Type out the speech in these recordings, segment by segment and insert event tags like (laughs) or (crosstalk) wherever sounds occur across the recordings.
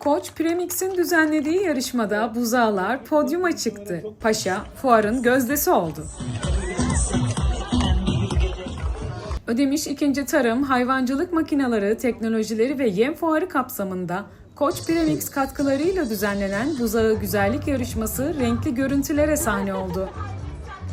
Koç Premix'in düzenlediği yarışmada buzağlar podyuma çıktı. Paşa fuarın gözdesi oldu. Ödemiş 2. Tarım, Hayvancılık Makineleri, Teknolojileri ve Yem Fuarı kapsamında Koç Premix katkılarıyla düzenlenen buzağı güzellik yarışması renkli görüntülere sahne oldu.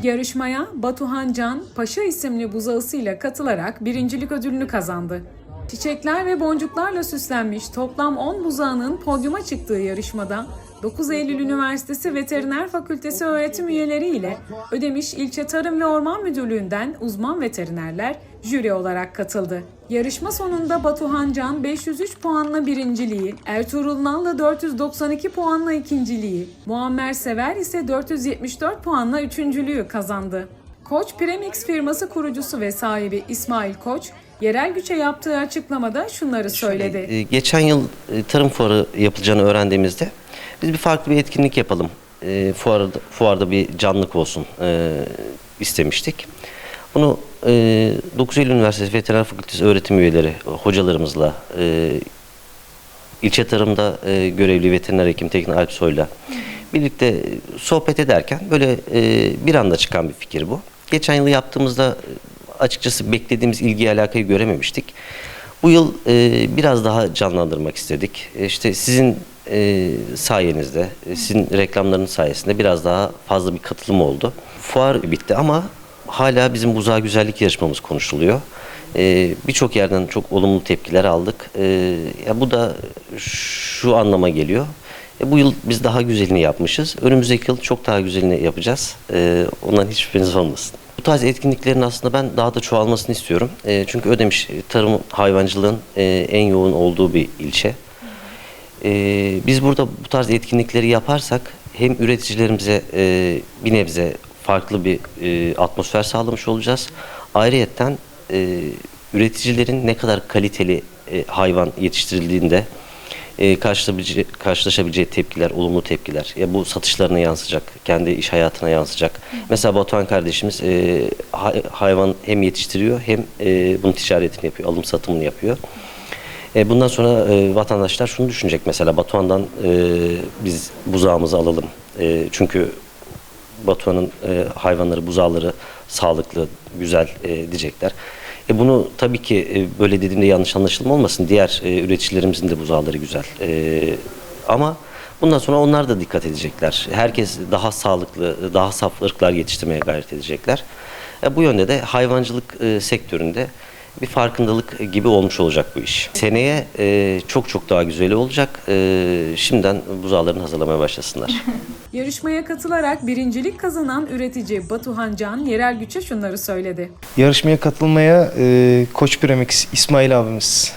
Yarışmaya Batuhan Can, Paşa isimli buzağısıyla katılarak birincilik ödülünü kazandı. Çiçekler ve boncuklarla süslenmiş toplam 10 buzağının podyuma çıktığı yarışmada 9 Eylül Üniversitesi Veteriner Fakültesi öğretim üyeleri ile Ödemiş İlçe Tarım ve Orman Müdürlüğü'nden uzman veterinerler jüri olarak katıldı. Yarışma sonunda Batuhan Can 503 puanla birinciliği, Ertuğrul Nallı 492 puanla ikinciliği, Muammer Sever ise 474 puanla üçüncülüğü kazandı. Koç Premix firması kurucusu ve sahibi İsmail Koç, yerel güçe yaptığı açıklamada şunları söyledi. E, Geçen yıl e, tarım fuarı yapılacağını öğrendiğimizde biz bir farklı bir etkinlik yapalım. E, fuarda, fuarda bir canlılık olsun e, istemiştik. Bunu e, 9 Eylül Üniversitesi Veteriner Fakültesi öğretim üyeleri, hocalarımızla, e, ilçe tarımda e, görevli veteriner hekim Tekin Alpsoy'la birlikte sohbet ederken böyle e, bir anda çıkan bir fikir bu. Geçen yıl yaptığımızda açıkçası beklediğimiz ilgi alakayı görememiştik. Bu yıl e, biraz daha canlandırmak istedik. E, İşte sizin e, sayenizde, e, sizin reklamlarınız sayesinde biraz daha fazla bir katılım oldu. Fuar bitti ama hala bizim buzağı güzellik yarışmamız konuşuluyor. E, Birçok yerden çok olumlu tepkiler aldık. E, ya bu da şu anlama geliyor. E, bu yıl biz daha güzelini yapmışız. Önümüzdeki yıl çok daha güzelini yapacağız. E, ondan hiç şüpheniz olmasın. Bu tarz etkinliklerin aslında ben daha da çoğalmasını istiyorum. E, çünkü Ödemiş e, tarım hayvancılığın e, en yoğun olduğu bir ilçe. E, biz burada bu tarz etkinlikleri yaparsak hem üreticilerimize e, bir nebze farklı bir e, atmosfer sağlamış olacağız. Ayrıyetten e, üreticilerin ne kadar kaliteli e, hayvan yetiştirildiğinde e, karşılaşabileceği, karşılaşabileceği tepkiler, olumlu tepkiler. Ya bu satışlarına yansıyacak, kendi iş hayatına yansıyacak. Mesela Batuhan kardeşimiz e, hay- hayvan hem yetiştiriyor hem e, bunun ticaretini yapıyor, alım satımını yapıyor. E, bundan sonra e, vatandaşlar şunu düşünecek mesela Batuhan'dan e, biz buzağımızı alalım. E, çünkü Batuhan'ın e, hayvanları, buzağları sağlıklı, güzel e, diyecekler. E, bunu tabii ki e, böyle dediğimde yanlış anlaşılma olmasın. Diğer e, üreticilerimizin de buzağları güzel. E, ama bundan sonra onlar da dikkat edecekler. Herkes daha sağlıklı, daha saf ırklar yetiştirmeye gayret edecekler. E, bu yönde de hayvancılık e, sektöründe bir farkındalık gibi olmuş olacak bu iş. Seneye e, çok çok daha güzeli olacak. E, şimdiden buzağlarını hazırlamaya başlasınlar. (laughs) Yarışmaya katılarak birincilik kazanan üretici Batuhan Can yerel güçe şunları söyledi. Yarışmaya katılmaya e, Koç Premix İsmail abimiz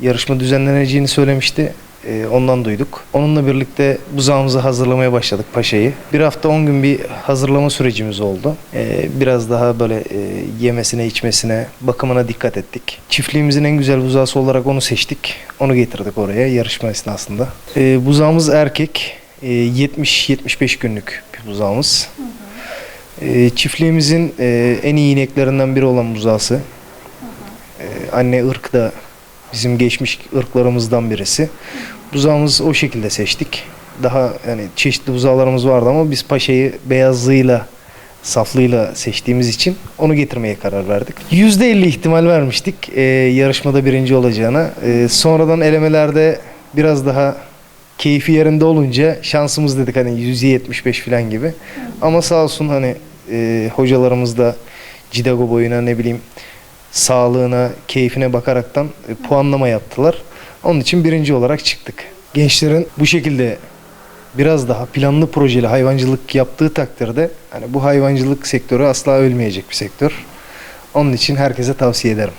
yarışma düzenleneceğini söylemişti. E, ondan duyduk. Onunla birlikte buzağımızı hazırlamaya başladık paşayı. Bir hafta 10 gün bir hazırlama sürecimiz oldu. E, biraz daha böyle e, yemesine, içmesine, bakımına dikkat ettik. Çiftliğimizin en güzel buzağısı olarak onu seçtik. Onu getirdik oraya yarışma esnasında. E, buzağımız erkek. E, 70-75 günlük bir buzağımız. E, çiftliğimizin e, en iyi ineklerinden biri olan buzağısı. E, anne ırk da bizim geçmiş ırklarımızdan birisi. Buzağımızı o şekilde seçtik. Daha yani çeşitli buzağlarımız vardı ama biz paşayı beyazlığıyla saflığıyla seçtiğimiz için onu getirmeye karar verdik. %50 ihtimal vermiştik e, yarışmada birinci olacağına. E, sonradan elemelerde biraz daha keyfi yerinde olunca şansımız dedik hani %75 falan gibi. Ama sağ olsun hani e, hocalarımız da Cidago boyuna ne bileyim sağlığına, keyfine bakaraktan e, puanlama yaptılar. Onun için birinci olarak çıktık. Gençlerin bu şekilde biraz daha planlı projeli hayvancılık yaptığı takdirde hani bu hayvancılık sektörü asla ölmeyecek bir sektör. Onun için herkese tavsiye ederim.